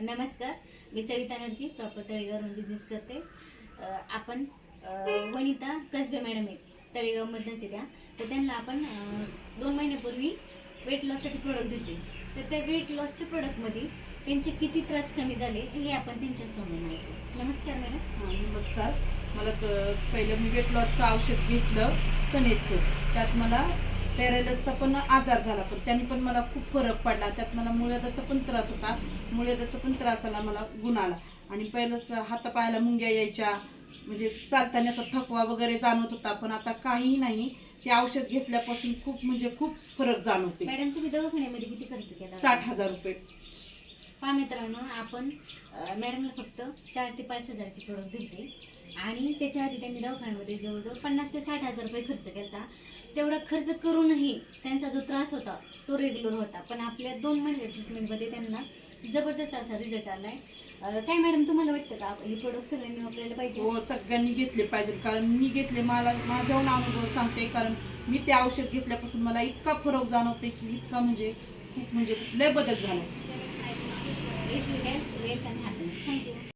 नमस्कार. मी सविता नरकी प्रॉपर तळेगावरून बिझनेस करते. आपण वनिता कसबे मॅडम आहेत तळेगावमधनंच आहे त्या तर त्यांना आपण दोन महिन्यापूर्वी वेट लॉससाठी प्रोडक्ट देते तर त्या वेट लॉसच्या प्रोडक्टमध्ये त्यांचे किती त्रास कमी झाले हे आपण त्यांच्याच तोंडून ऐकू. नमस्कार मॅडम नमस्कार. मला पहिलं मी वेट लॉसचं औषध घेतलं सनेचं त्यात मला पॅरालिसचा पण आजार झाला पण त्याने पण मला खूप फरक पडला. त्यात मला मुळ्यादाचा पण त्रास होता. मुळ्यादाचा पण त्रास आला मला गुण आला. आणि पहिलं हातापायाला मुंग्या यायच्या म्हणजे चालताना असा थकवा वगैरे जाणवत होता पण आता काहीही नाही. ते औषध घेतल्यापासून खूप म्हणजे खूप फरक जाणवते. मॅडम तुम्ही दवाखान्यामध्ये किती खर्च केला? साठ हजार रुपये. पहा मित्रांनो आपण मॅडमला फक्त चार ते पाच हजाराचे प्रोडक्ट देते आणि त्याच्या आधी त्यांनी दवाखान्यामध्ये जवळजवळ पन्नास ते साठ हजार रुपये खर्च केला तेवढा खर्च करूनही त्यांचा जो त्रास होता तो रेग्युलर होता. पण आपल्या दोन महिन्याच्या ट्रीटमेंटमध्ये त्यांना जबरदस्त असा रिझल्ट आला आहे काय मॅडम तुम्हाला वाटतं का हे प्रोडक्ट सगळ्यांनी वापरायला पाहिजे? हो सगळ्यांनी घेतले पाहिजे. कारण मी घेतले मला माझ्याहून अनुभव सांगते. कारण मी ते औषध घेतल्यापासून मला इतका फरक जाणवते की इतका म्हणजे खूप म्हणजे लय बदल झाला wish you health, and. Thank you.